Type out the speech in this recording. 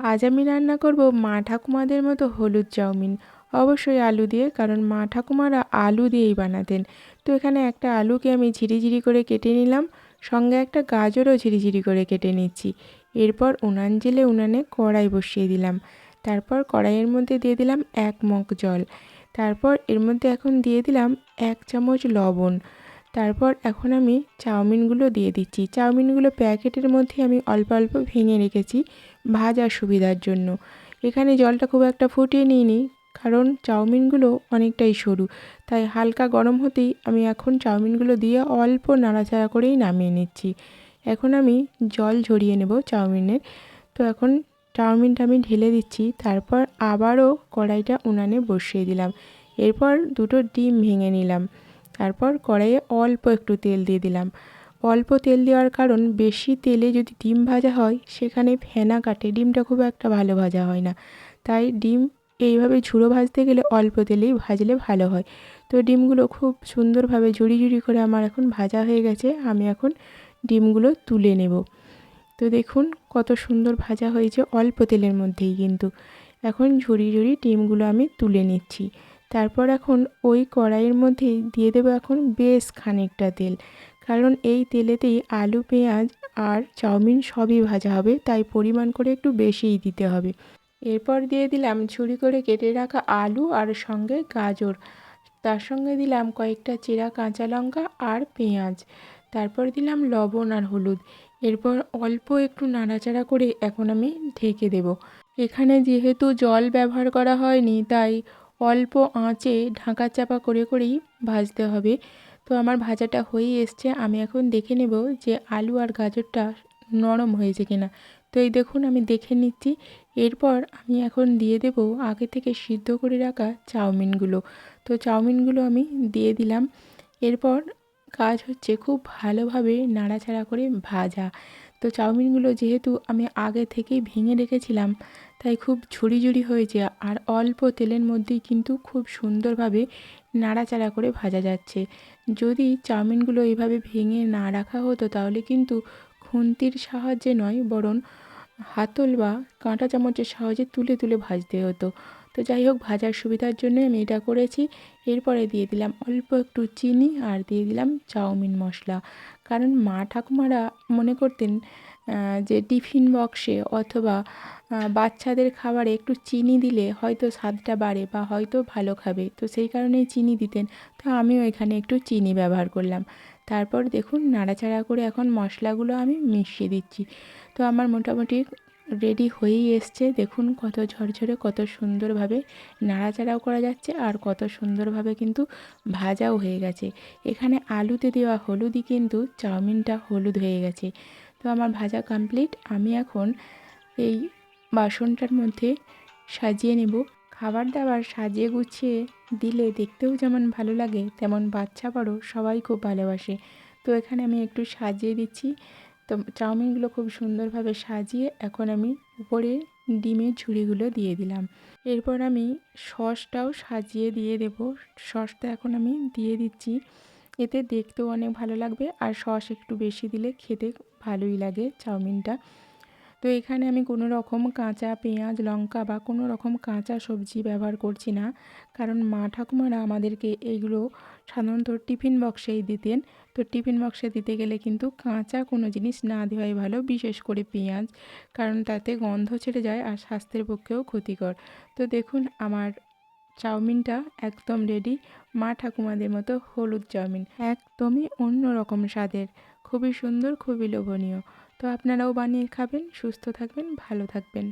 আজ আমি রান্না করব মা ঠাকুমাদের মতো হলুদ চাউমিন। অবশ্যই আলু দিয়ে, কারণ মা ঠাকুমারা আলু দিয়েই বানাতেন। তো এখানে একটা আলুকে আমি ঝিরিঝিরি করে কেটে নিলাম, সঙ্গে একটা গাজরও ঝিরিঝিরি করে কেটে নিচ্ছি। এরপর উনান জেলে উনানে কড়াই বসিয়ে দিলাম। তারপর কড়াইয়ের মধ্যে দিয়ে দিলাম এক মগ জল। তারপর এর মধ্যে এখন দিয়ে দিলাম এক চামচ লবণ। তারপর এখন আমি চাউমিনগুলো দিয়ে দিচ্ছি। চাউমিনগুলো প্যাকেটের মধ্যে আমি অল্প অল্প ভেঙে রেখেছি ভাজার সুবিধার জন্য। এখানে জলটা খুব একটা ফুটিয়ে নিইনি, কারণ চাউমিনগুলো অনেকটাই সরু। তাই হালকা গরম হতেই আমি এখন চাউমিনগুলো দিয়ে অল্প নাড়াচাড়া করেই নামিয়ে নিচ্ছি। এখন আমি জল ঝরিয়ে নেব চাউমিনের। তো এখন চাউমিনটা আমি ঢেলে দিচ্ছি, তারপর আবারও কড়াইটা উনানে বসিয়ে দিলাম। এরপর দুটো ডিম ভেঙে নিলাম। তারপর কড়াইয়ে অল্প একটু তেল দিয়ে দিলাম। অল্প তেল দেওয়ার কারণ বেশি তেলে যদি ডিম ভাজা হয়, সেখানে ফেনা কাটে। ডিমটা খুব একটা ভালো ভাজা হয় না। তাই ডিম এইভাবে ঝুড়ো ভাজতে গেলে অল্প তেলেই ভাজলে ভালো হয়। তো ডিমগুলো খুব সুন্দরভাবে ঝুড়ি ঝুড়ি করে আমার এখন ভাজা হয়ে গেছে। আমি এখন ডিমগুলো তুলে নেব। তো দেখুন কত সুন্দর ভাজা হয়েছে অল্প তেলের মধ্যেই কিন্তু। এখন ঝুড়ি ঝুড়ি ডিমগুলো আমি তুলে নিচ্ছি। তারপর এখন ওই কড়াইয়ের মধ্যে দিয়ে দেবো এখন বেশ খানিকটা তেল। কারণ এই তেলেতেই আলু, পেঁয়াজ আর চাউমিন সবই ভাজা হবে, তাই পরিমাণ করে একটু বেশিই দিতে হবে। এরপর দিয়ে দিলাম ছুরি করে কেটে রাখা আলু আর সঙ্গে গাজর। তার সঙ্গে দিলাম কয়েকটা চেরা কাঁচা লঙ্কা আর পেঁয়াজ। তারপর দিলাম লবণ আর হলুদ। এরপর অল্প একটু নাড়াচাড়া করে এখন আমি ঢেকে দেব। এখানে যেহেতু জল ব্যবহার করা হয়নি, তাই অল্প আঁচে ঢাকা চাপা করে করেই ভাজতে হবে। তো আমার ভাজাটা হয়েই এসছে। আমি এখন দেখে নেব যে আলু আর গাজরটা নরম হয়েছে কিনা। তো এই দেখুন, আমি দেখে নিচ্ছি। এরপর আমি এখন দিয়ে দেব আগে থেকে সিদ্ধ করে রাখা চাউমিনগুলো। তো চাউমিনগুলো আমি দিয়ে দিলাম। এরপর কাজ হচ্ছে খুব ভালোভাবে নাড়াচাড়া করে ভাজা। তো চাউমিনগুলো যেহেতু আমি আগে থেকেই ভেঙে রেখেছিলাম তাই খুব ঝুড়ি ঝুড়ি হয়েছে আর অল্প তেলের মধ্যেই কিন্তু খুব সুন্দরভাবে নাড়াচাড়া করে ভাজা যাচ্ছে। যদি চাউমিনগুলো এইভাবে ভেঙে না রাখা হতো তাহলে কিন্তু খুন্তির সাহায্যে নয়, বরং হাতল বা কাঁটা চামচের সাহায্যে তুলে তুলে ভাজতে হতো। তো যাই হোক, ভাজার সুবিধার জন্য আমি এটা করেছি। এরপরে দিয়ে দিলাম অল্প একটু চিনি আর দিয়ে দিলাম চাউমিন মশলা। কারণ মা ঠাকুমারা মনে করতেন যে টিফিন বক্সে অথবা বাচ্চাদের খাবারে একটু চিনি দিলে হয়তো স্বাদটা বাড়ে বা হয়তো ভালো খাবে। তো সেই কারণেই চিনি দিতেন। তো আমিও এখানে একটু চিনি ব্যবহার করলাম। তারপর দেখুন, নাড়াচাড়া করে এখন মশলাগুলো আমি মিশিয়ে দিচ্ছি। তো আমার মোটামুটি রেডি হয়েই এসছে। দেখুন কত ঝরঝরে, কত সুন্দরভাবে নাড়াচাড়াও করা যাচ্ছে আর কত সুন্দরভাবে কিন্তু ভাজাও হয়ে গেছে। এখানে আলুতে দেওয়া হলুদই কিন্তু চাউমিনটা হলুদ হয়ে গেছে। তো আমার ভাজা কমপ্লিট আমি এখন এই বাসনটার মধ্যে সাজিয়ে নেব। খাবার দাবার সাজিয়ে গুছিয়ে দিলে দেখতেও যেমন ভালো লাগে, তেমন বাচ্চা বড়ো সবাই খুব ভালোবাসে। তো এখানে আমি একটু সাজিয়ে দিচ্ছি। তো চাউমিনগুলো খুব সুন্দরভাবে সাজিয়ে এখন আমি উপরে ডিমের ঝুড়িগুলো দিয়ে দিলাম। এরপর আমি সসটাও সাজিয়ে দিয়ে দেব। সসটা এখন আমি দিয়ে দিচ্ছি। এতে দেখতেও অনেক ভালো লাগবে। আর সস একটু বেশি দিলে খেতে ভালোই লাগে চাউমিনটা। তো এখানে আমি কোনো রকম কাঁচা পেঁয়াজ, লঙ্কা বা কোনো রকম কাঁচা সবজি ব্যবহার করছি না। কারণ মা ঠাকুমারা আমাদেরকে এইগুলো সাধারণত টিফিন বক্সেই দিতেন। তো টিফিন বক্সে দিতে গেলে কিন্তু কাঁচা কোনো জিনিস না দেওয়াই ভালো, বিশেষ করে পেঁয়াজ। কারণ তাতে গন্ধ ছেড়ে যায় আর স্বাস্থ্যের পক্ষেও ক্ষতিকর। তো দেখুন, আমার চাউমিনটা একদম রেডি মা ঠাকুমাদের মতো হলুদ চাউমিন। একদমই অন্য রকম স্বাদের। খুবই সুন্দর, খুবই লোভনীয়। তো আপনারাও বানিয়ে খাবেন সুস্থ থাকবেন ভালো থাকবেন।